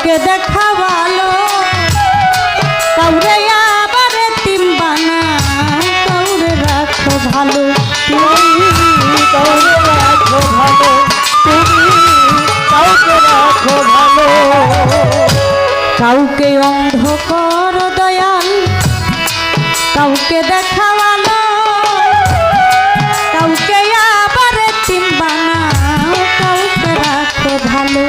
লোকে দেখা কাউরে আবার তিম বানা, কাউরে রাখো ভালো। কাউরে রাখো ভালো কাউকে রাখো ভালো। কাউকে অন্ধ কর দয়াল, কাউকে দেখা কাউকে বানা, কাউকে রাখো ভালো।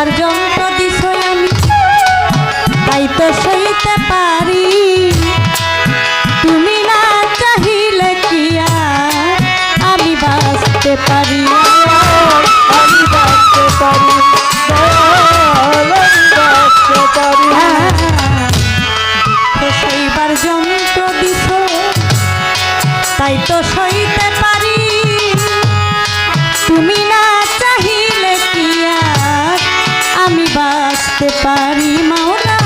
ব্যথার যন্ত্র দিস আমি তাই তো সইতে পারি। তুমি না চাহিলে কি আমি বাঁচতে পারি? তাই হ্যাঁ, তো বাঁচতে পারি মাওলা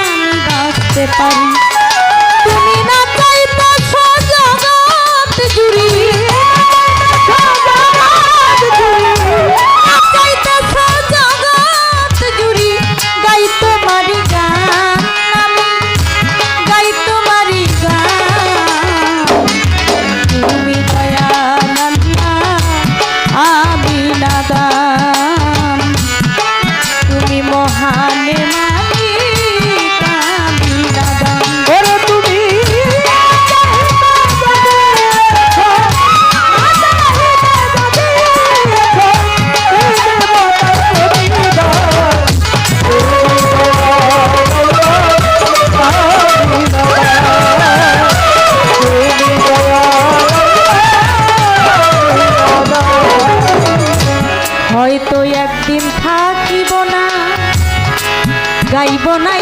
আমি বাঁচতে পারি। হয়তো একদিন থাকিব না গাইব না